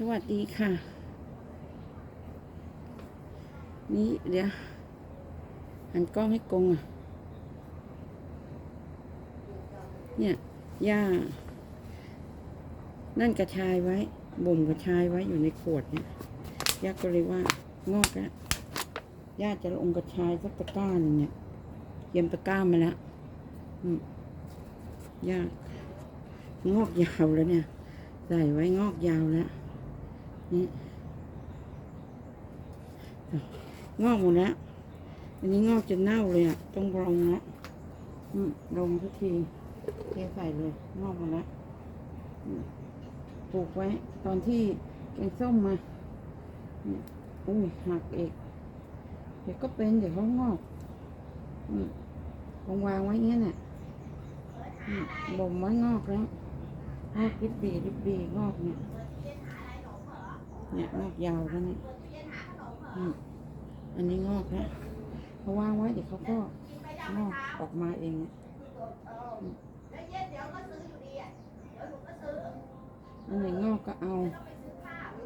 สวัสดีค่ะ นี่เดี๋ยวหันกล้องให้กงอะ เนี่ยย่านั่นกระชายไว้ บ่มกระชายไว้อยู่ในขวดเนี่ยย่าก็เลยว่างอกแล้วย่าจะลงกระชายสักตะก้าหนึ่งเนี่ยเยี่ยมตะก้ามาแล้วอืมย่างอกยาวแล้วเนี่ย ใส่ไว้งอกยาวแล้ว นี่งอกหมดแล้ว อันนี้งอกจนเน่าเลยอะ ต้องลงแล้วลงทุกทีเทใส่เลย งอกหมดแล้วปลูกไว้ ตอนที่แกงส้มมาอืมอุ้ยหักเอกเดี๋ยวก็เป็นเดี๋ยวเขางอกอืมวางวางไว้อย่างนั้นน่ะบ่มไว้งอกแล้วงอกริบดีริบดีงอกเนี่ย เนี่ยงอกยาวแล้วเนี่ยอืมอันนี้งอกแล้วเขาวางไว้เดี๋ยวเขาก็งอกออกมาเองเนี่ยอืมอันไหนงอกก็เอา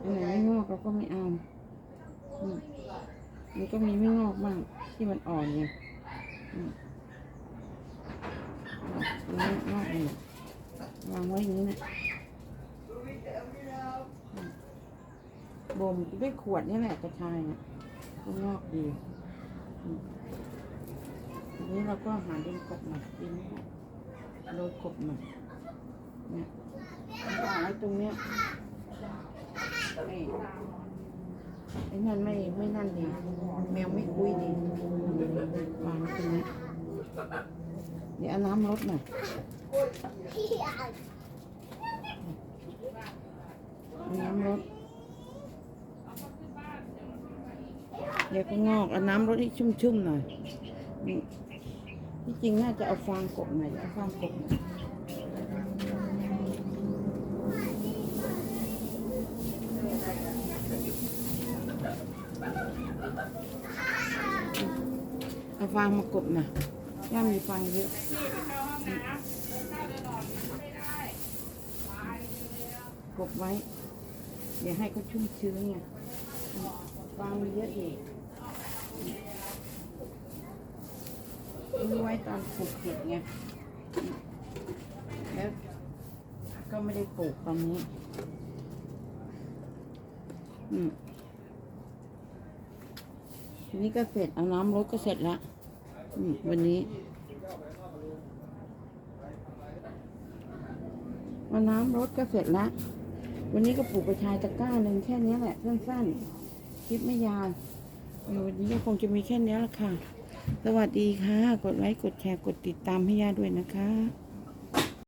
อันไหนไม่งอกเราก็ไม่เอาอืมมันก็มีไม่งอกบ้างที่มันอ่อนไงอืมอันนี้งอกเนี่ยวางไว้อย่างนี้นะ บ่มด้วยขวดนี่แหละกระชายนะก็งอกดีอืมทีนี้เราก็หาดินกบหน่อยดินโรยกบหน่อยเนี่ยวางตรงเนี้ยไอ้ไอ้นั่นไม่ไม่นั่นดีแมวไม่คุยดีวางตรงนี้เดี๋ยวเอาน้ำรดหน่อยเอาน้ำรด เดี๋ยวก็งอกเอาน้ำรดให้ชุ่มๆหน่อยที่จริงน่าจะเอาฟางกบหน่อยเอาฟางกบหน่อยเอาฟางมากบหน่อยย่ามีฟางเยอะกบไว้ เดี๋ยวให้เขาชุ่มชื้นไงฟางมีเยอะอีก ไว้ตอนปลูกเห็ดไงแล้วก็ไม่ได้ปลูกตอนนี้ อืมทีนี้ก็เสร็จเอาน้ำรดก็เสร็จละอืมวันนี้เอาน้ำรดก็เสร็จละวันนี้ก็ปลูกกระชายตะกร้าหนึ่งแค่นี้แหละสั้นๆคลิปไม่ยาววันนี้ก็คงจะมีแค่นี้ละค่ะ สวัสดีค่ะ กดไลค์ กดแชร์ กดติดตามให้ย่าด้วยนะคะ